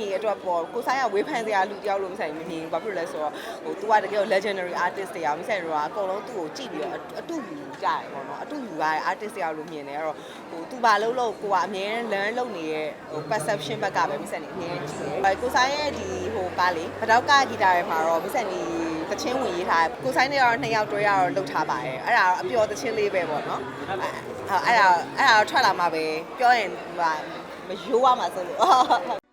နီအတွက်ပေါ့ကိုဆိုင်ကဝေးဖန်စရာလူတယောက်လို့မဆိုင်မမြင်ဘူးဘာဖြစ်လို့လဲဆိုတော့ဟို तू ကတကယ် legendary artist တရားမဆိုင်တော့အကုန်လုံးသူ့ကိုကြည့်ပြီးတော့အတူယူကြတယ်ပေါ့နော်အတူယူရတဲ့ artist တယောက်လို့မြင်တယ်အဲ့တော့ဟို तू ဘာလုပ်လို့ကိုကအမြဲ learn လုပ်နေတဲ့ဟို perception ဘက်ကပဲမဆိုင်နေအမြဲကြည့်တယ်ကိုဆိုင်ရဲ့ဒီဟိုကားလေပတောက်ကဂီတာတွေမှာတော့မဆိုင်နေတချင်းဝင်ရေးထားတယ်ကိုဆိုင်နဲ့တော့နှစ်ယောက်တွဲရတော့လှုပ်ထားပါတယ်အဲ့ဒါတော့အပျော်တချင်းလေးပဲပေါ့နော်အဲ့အဲ့ဒါအဲ့ဒါတော့ထွက်လာမှာပဲပြောရင်ဟိုမရိုးရမှာဆိုလို့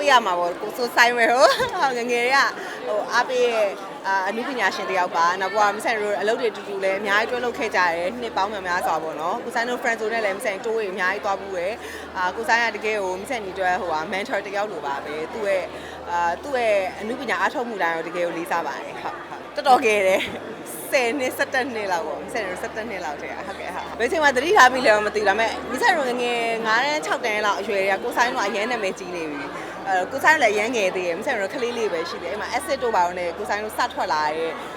ပေးရမှာပေါ့ကိုဆိုဆိုင်ရဟိုငယ်ငယ်တွေကဟိုအားပေးရဲ့အာအနုပညာရှင်တယောက်ပါနောက်ကမဆိုင်တို့အလုပ်တွေတူတူလည်းအများကြီးတွဲလုပ်ခဲ့ကြတယ်နှစ်ပေါင်းများများစွာပေါ့နော်ကိုဆိုင်တို့ friend ဆိုနဲ့လည်းမဆိုင်တိုးတွေအများကြီးသွားဘူးရယ်အာကိုဆိုင်ကတကယ်ကိုမဆိုင်ညီတွဲဟိုဟာ mentor တယောက်လိုပါပဲသူ့ရဲ့အာသူ့ရဲ့အနုပညာအားထုတ်မှုတိုင်းတော့တကယ်ကိုလေးစားပါတယ်ဟုတ်ဟုတ်တော်တော်ခဲ့တယ်10နှစ်17နှစ်လောက်ပေါ့17နှစ်17နှစ်လောက်တည်းဟုတ်ကဲ့ဟာဘယ်ချိန်မှသတိထားမိလဲမသိဘူးဒါပေမဲ့မိဆိုင်တို့ငယ်ငယ်9တန်း6တန်းလောက်အရွယ်တွေကကိုဆိုင်တို့အရန်နာမည်ကြီးနေပြီ အဲကိုဆိုင်လည်းရမ်းငယ်သေးတယ်မိဆိုင်တို့ကလေးလေးပဲရှိတယ်အဲ့မှာ acid တို့ပါတော့ねကိုဆိုင်တို့စထွက်လာ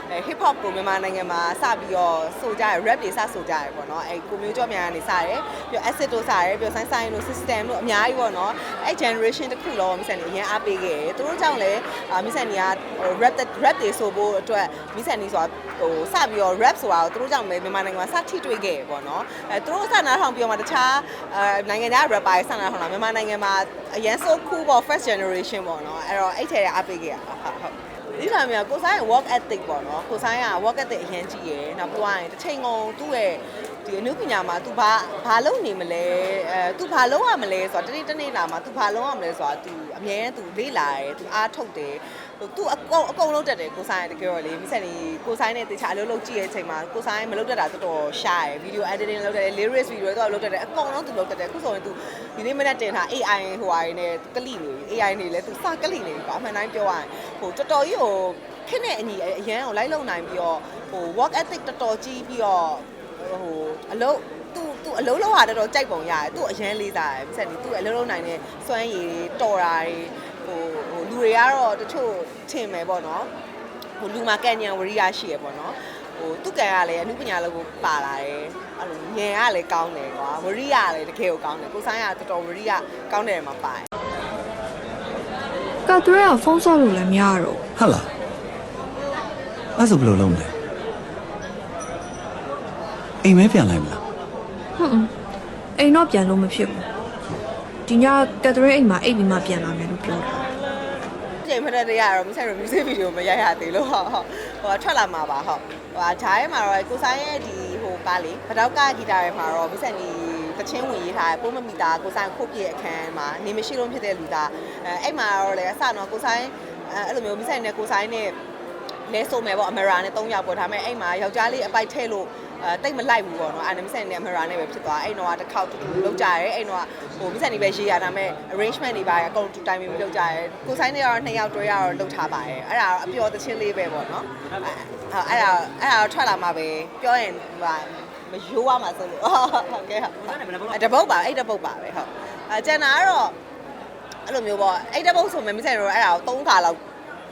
တဲ့ hip hop ကိုမြန်မာနိုင်ငံမှာစပြီးတော့ဆိုကြရ rap တွေစဆိုကြရပေါ့နော်အဲကိုမျိုးကျော်မြန်ကနေစရတယ်ပြီးတော့ acid တို့စရတယ်ပြီးတော့ science science တို့ system တို့အများကြီးပေါ့နော်အဲ generation တစ်ခုလုံးမိဆိုင်တွေအရင်အားပေးခဲ့တယ်သူတို့ကြောင့်လည်းမိဆိုင်တွေက rap rap တွေဆိုဖို့အတွက်မိဆိုင်တွေဆိုတာဟိုစပြီးတော့ rap ဆိုတာကိုသူတို့ကြောင့်ပဲမြန်မာနိုင်ငံမှာစထိတွေ့ခဲ့ရပေါ့နော်အဲသူတို့စနားထောင်ပြီးတော့မှတခြားအဲနိုင်ငံခြား rapper တွေစနားထောင်လာမြန်မာနိုင်ငံမှာအရင် so cool ပေါ့ first generation ပေါ့နော်အဲ့တော့အဲ့ထဲတွေအားပေးခဲ့ရဟုတ်ဟုတ် ဒီလိုမျိုးကိုဆိုင်ရဲ့ work ethic ပေါ့နော်ကိုဆိုင်က work ethic အရင်ကြီးရယ်နောက်ပြီးရင်တစ်ချိန်ကုန်သူ့ရဲ့ ဒီအနုပညာမှာ तू ဘာဘာလုပ်နေမလဲအဲ तू ဘာလုပ်ရမလဲဆိုတာတနေ့တနေ့လာမှာ तू ဘာလုပ်ရမလဲဆိုတာ तू အမြဲတမ်း तू လေ့လာတယ် तू အားထုတ်တယ်ဟို तू အကုန်အကုန်လုပ်တတ်တယ်ကိုဆိုင်တကယ်တော့လေမိဆက်နေကိုဆိုင်နဲ့တခြားအလုပ်လုပ်ကြည့်ရဲ့အချိန်မှာကိုဆိုင်မလုပ်တတ်တာတော်တော်ရှားရယ် video editing လုပ်တတ်တယ် lyrics video တွေတော့လုပ်တတ်တယ်အကုန်လုံး तू လုပ်တတ်တယ်အခုဆိုရင် तू ဒီနေ့မနေ့တင်ထား AI ဟိုဟာတွေနဲ့ကလိနေပြီ AI နေလဲ तू စကလိနေပြီပါအမှန်တိုင်းပြောရရင်ဟိုတော်တော်ကြီးဟိုခက်နဲ့အညီအရန်ကိုလိုက်လုံနိုင်ပြီးတော့ဟို work ethic တော်တော်ကြီးပြီးတော့ ဟိုအလုပ်သူသူအလုံးလုံးဟာတော်တော်ကြိုက်ပုံရတယ်သူအရန်လေးစားတယ်ပြဆက်နေသူအလုံးလုံးနိုင်တဲ့စွမ်းရည်တွေတော်တာတွေဟိုဟိုလူတွေကတော့တချို့ထင်မယ်ပေါ့နော်ဟိုလူမှာကန်ညံဝရိယရှိရပေါ့နော်ဟိုသူကန်ကလည်းအမှုပညာလောက်ကိုပါလာတယ်အဲ့လိုညံကလည်းကောင်းတယ်ကွာဝရိယကလည်းတကယ်ကိုကောင်းတယ်ကိုဆိုင်ကတော်တော်ဝရိယကောင်းတယ်မှာပါတယ်ကတ်သွဲကဖုန်းဆော့လို့လည်းမရတော့ဟုတ်လားအဲ့ဆိုဘယ်လိုလုပ်မလဲ အိမ်မဲပြန်လိုက်မလားဘူးဟွန်းအိမ်တော့ပြန်လို့မဖြစ်ဘူးဒီညကတ်သွဲအိမ်မှာအိပ်ပြီးမှပြန်လာမယ်လို့ပြောတာအချိန်ဖက်တဲ့ရတော့မဆက်ရ music video မရိုက်ရသေးလို့ဟုတ်ဟုတ်ဟိုထွက်လာမှာပါဟုတ်ဟိုဟာဂျားရဲမှာတော့ကိုဆိုင်ရဲ့ဒီဟိုကားလေပတောက်ကဂီတာရဲမှာတော့မဆက်နေတချင်းဝင်ရေးထားတယ်ပိုးမမီတာကိုဆိုင်ခုတ်ပြည့်အခန်းမှာနေမရှိလို့ဖြစ်တဲ့လူသားအဲအဲ့မှာတော့လေအစတော့ကိုဆိုင်အဲအဲ့လိုမျိုးမဆက်နေကိုဆိုင်နဲ့လဲဆိုမယ်ပေါ့အမရာနဲ့၃ယောက်ပေါ့ဒါပေမဲ့အဲ့မှာယောက်ျားလေးအပိုက်ထဲလို့ အဲတိတ်မလိုက်ဘူးပေါ့နော်အဲ့ဒါမဆက်နေအမရာနဲ့ပဲဖြစ်သွားအဲ့တော့တစ်ခေါက်တူတူလောက်ကြရဲအဲ့တော့ဟိုမဆက်နေပဲရေးရဒါပေမဲ့ arrangement တွေပါအကုန်တူတိုင်းပြီးလောက်ကြရဲကိုဆိုင်နဲ့ကတော့နှစ်ယောက်တွဲရတော့လောက်ထားပါတယ်အဲ့ဒါတော့အပျော်သချင်းလေးပဲပေါ့နော်အဲ့ဒါအဲ့ဒါတော့ထွက်လာမှာပဲပြောရင်ဟိုမရိုးရမှာဆိုလို့ဟုတ်ကဲ့ဟုတ်တပုတ်ပါအဲ့တပုတ်ပါပဲဟုတ်အဲကျန်တာကတော့အဲ့လိုမျိုးပေါ့အဲ့တပုတ်ဆိုမှမဆက်တော့အဲ့ဒါကို၃ခါလောက်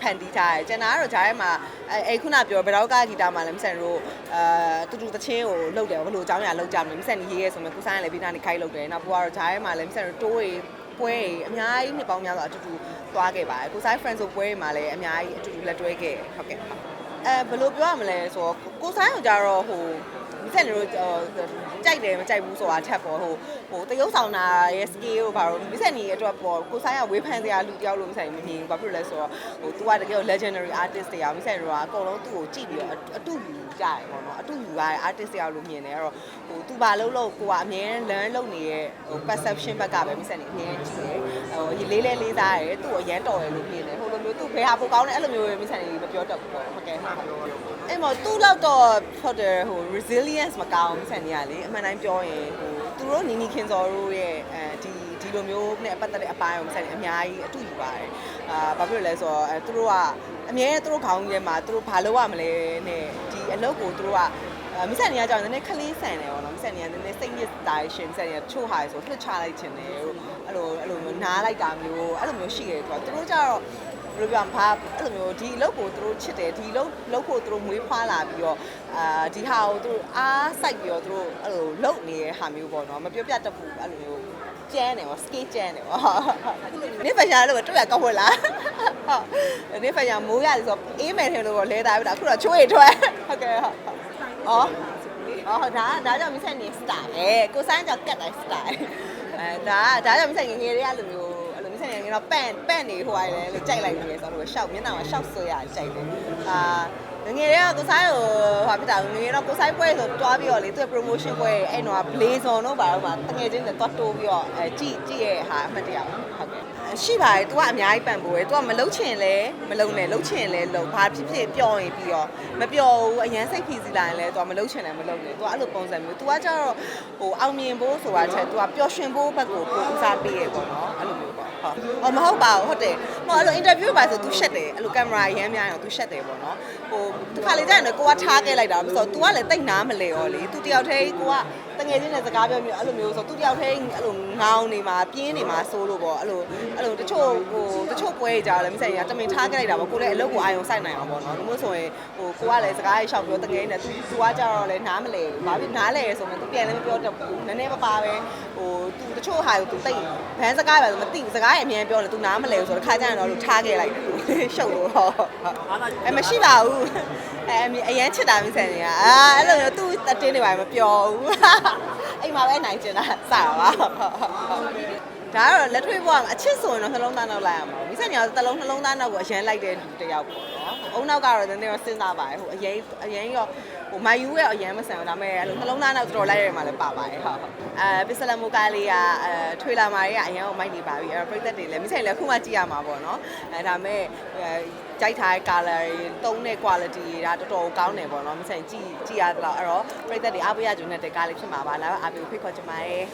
ဖန်တီးထားတယ်ကျန်တာကတော့ဂျားထဲမှာအဲအဲခုနပြောဘယ်တော့ကဂီတာမှာလည်းမဆန်တို့အာတူတူတချင်းကိုလုတ်တယ်ဘယ်လိုအကြောင်းအရာလုတ်ကြမလဲမဆန်ရေးရဲဆိုမှကုဆိုင်ကလည်းပြီးနားနေခိုင်းလုတ်တယ်နောက်ပွားတော့ဂျားထဲမှာလည်းမဆန်တို့တိုးတွေပွဲတွေအများကြီးနှစ်ပေါင်းများစွာအတူတူသွားခဲ့ပါတယ်ကိုဆိုင် friend ဆိုပွဲတွေမှာလည်းအများကြီးအတူတူလက်တွဲခဲ့ဟုတ်ကဲ့အဲဘယ်လိုပြောရမလဲဆိုတော့ကိုဆိုင်ကိုကြတော့ဟို မဆန်တို့ကြိုက်တယ်မကြိုက်ဘူးဆိုတာထက်ပေါ့ဟိုဟိုတရုပ်ဆောင်တာရဲ့ skill ကိုဘာလို့မဆန်နေအတွက်ပေါ့ကိုဆိုင်ကဝေးဖန်စရာလူတယောက်လို့မဆန်မမြင်ဘူးဘာဖြစ်လို့လဲဆိုတော့ဟို तू ကတကယ် legendary artist တရားမဆန်တို့ကအကုန်လုံးသူ့ကိုကြည့်ပြီးတော့အတူယူ ကြတယ်ပေါ့နော်အတူယူရတဲ့ artist တယောက်လို့မြင်တယ်အဲ့တော့ဟို तू ဘာလုပ်လို့ကိုကအမြဲ learn လုပ်နေတဲ့ဟို perception ဘက်ကပဲမဆန်နေအမြဲကြည့်တယ်ဟိုရေးလေးလေးလေးစားတယ်သူ့ကိုရမ်းတော်တယ်လို့မြင်တယ်ဟိုလိုမျိုးသူ့ဘယ်ဟာပိုကောင်းလဲအဲ့လိုမျိုးပဲမဆန်နေမပြောတတ်ဘူးပေါ့ဟုတ်ကဲ့ဟုတ်အဲ့မသူ့တော့တော့ဟုတ်တယ်ဟို resilience မကောင်းဘူးဆန်နေရလေအမှန်တိုင်းပြောရင်ဟိုသူတို့နီနီခင်စော်တို့ရဲ့အဲဒီဒီ လိုမျိုးနဲ့ပတ်သက်တဲ့အပိုင်းကိုမဆန်နေအများကြီးအတူယူပါတယ်အာဘာဖြစ်လို့လဲဆိုတော့အဲသူတို့ကအမြဲသူတို့ခေါင်းကြီးထဲမှာသူတို့ဘာလုပ်ရမလဲနဲ့ဒီအလုပ်ကိုသူတို့ကအဲမိဆက်နေရကြောင်နည်းနည်းခလေးဆန်တယ်ပေါ့နော်မိဆက်နေရနည်းနည်းစိတ်ညစ်တာရှင်မိဆက်နေရချို့ဟာဆိုလွှတ်ချလိုက်ခြင်းတယ်အဲ့လိုအဲ့လိုမျိုးနားလိုက်တာမျိုးအဲ့လိုမျိုးရှိတယ်သူကသူတို့ကြတော့ယ်လိုပြောမှာအဲ့လိုမျိုးဒီအလုပ်ကိုသူတို့ချစ်တယ်ဒီအလုပ်လုပ်ဖို့သူတို့မွေးဖွားလာပြီးတော့အာဒီဟာကိုသူတို့အားစိုက်ပြီးတော့သူတို့အဲ့လိုလုပ်နေတဲ့ဟာမျိုးပေါ့နော်မပြောပြတတ်ဘူးအဲ့လိုမျိုး ကျန်းတယ်ပေါ့ skill ကျန်းတယ်ပေါ့နေဖက်ရှာလို့တွေ့ရကောက်ဝက်လားဟုတ်နေဖက်ရှာမိုးရတယ်ဆိုအေးမယ်ထင်လို့လဲတာပြီဒါအခုတော့ချိုးရထွက်ဟုတ်ကဲ့ဟုတ်အော်အော်ဒါဒါကြောင့်မဆက်နေ style ပဲကိုဆိုင်ကြောင့်ကတ်တိုင်း style အဲဒါဒါကြောင့်မဆက်ငငယ်တွေကအဲ့လိုမျိုးအဲ့လိုမဆက်ငငယ်တော့ပန့်ပန့်နေဟိုရတယ်လို့ကြိုက်လိုက်နေဆိုတော့ရှောက်မျက်နှာမှာရှောက်ဆွဲရကြိုက်တယ်အာ ငငယ်တွေကကိုဆိုင်ကိုဟာပြတာငငယ်တော့ကိုဆိုင်ပွဲဆိုတွားပြီးတော့လေသူ့ promotion ပွဲအဲ့တော့ blazer တော့ပါတော့မှတငယ်ချင်းတွေတွားတိုးပြီးတော့အဲကြည့်ကြည့်ရဲ့ဟာအမှတ်တရဟုတ်ကဲ့ရှိပါတယ် तू ကအများကြီးပန်ပိုးတယ် तू ကမလုံချင်လဲမလုံနဲ့လုံချင်လဲလုံဘာဖြစ်ဖြစ်ပျော်ရင်ပြီးတော့မပျော်ဘူးအရန်စိတ်ဖိစီးလာရင်လဲ तू ကမလုံချင်လဲမလုံနဲ့ तू ကအဲ့လိုပုံစံမျိုး तू ကကျတော့ဟိုအောင်မြင်ဖို့ဆိုတာချက် तू ကပျော်ရွှင်ဖို့ဘက်ကိုပိုဦးစားပေးရပေါ့နော်အဲ့လိုမျိုးပေါ့ ဟုတ်အော်မဟုတ်ပါဘူးဟုတ်တယ်ဟိုအဲ့လို interview ပါဆို तू ရှက်တယ်အဲ့လိုကင်မရာရမ်းများရင် तू ရှက်တယ်ပေါ့နော်ဟိုတစ်ခါလေကြာရင်ကိုကထားခဲ့လိုက်တာဆိုတော့ तू ကလည်းတိတ်နားမလဲရောလေ तू တယောက်တည်းကိုက တငယ်ချင်းလည်းစကားပြောမျိုးအဲ့လိုမျိုးဆိုသူတယောက်တည်းအဲ့လိုငောင်းနေမှာပြင်းနေမှာဆိုးလို့ပေါ့အဲ့လိုအဲ့လိုတချို့ဟိုတချို့ပွဲကြတယ်မဆိုင်ရတမင်ထားခဲ့လိုက်တာပေါ့ကိုလည်းအလုပ်ကိုအာရုံစိုက်နိုင်အောင်ပေါ့နော်ဒါမှမဟုတ်ဆိုရင်ဟိုကိုကလည်းစကားရေးရှောက်ပြောတငယ်နဲ့သူသူကကြတော့လည်းနားမလဲဘာဖြစ်နားလဲဆိုမှသူပြန်လည်းမပြောတတ်ဘူးနည်းနည်းပါးပါပဲဟိုသူတချို့ဟာကိုသူတိတ်ဘန်းစကားပဲဆိုမသိစကားရအမြန်ပြောတယ်သူနားမလဲဆိုတော့ခါကြရင်တော့လို့ထားခဲ့လိုက်ရှုပ်လို့ဟောအဲမရှိပါဘူးအဲအရန်ချစ်တာမဆိုင်ရအာအဲ့လိုမျိုးသူအတင်းနေပါမပြောဘူးအိမ်မှာပဲနိုင်ကျင်တာစတာပါ ဒါကတော့လက်တွေ့ဘဝအချစ်ဆိုရင်တော့နှလုံးသားနောက်လိုက်ရမှာမိဆက်ညာသလုံးနှလုံးသားနောက်ကိုအရန်လိုက်တဲ့လူတစ်ယောက်ပေါ့နော်အုံနောက်ကတော့နည်းနည်းတော့စဉ်းစားပါတယ်ဟိုအရင်အရင်ရောဟိုမိုင်ယူရဲ့အရန်မဆန်ဘူးဒါပေမဲ့အဲ့လိုနှလုံးသားနောက်တော်တော်လိုက်ရမှာလည်းပါပါတယ်ဟုတ်ဟုတ်အဲပစ္စလမူကားလေးကအဲထွေလာမာတွေကအရန်ကိုမိုက်နေပါပြီအဲ့တော့ပြိသက်တွေလည်းမိဆက်လည်းခုမှကြည့်ရမှာပေါ့နော်အဲဒါပေမဲ့အဲကြိုက်ထားတဲ့ color တွေတုံးတဲ့ quality တွေဒါတော်တော်ကောင်းတယ်ပေါ့နော်မိဆက်ကြည့်ကြည့်ရတော့အဲ့တော့ပြိသက်တွေအားပေးရကြုံတဲ့ကားလေးဖြစ်မှာပါလာအားပေးဖိတ်ခေါ်ချင်ပါတယ်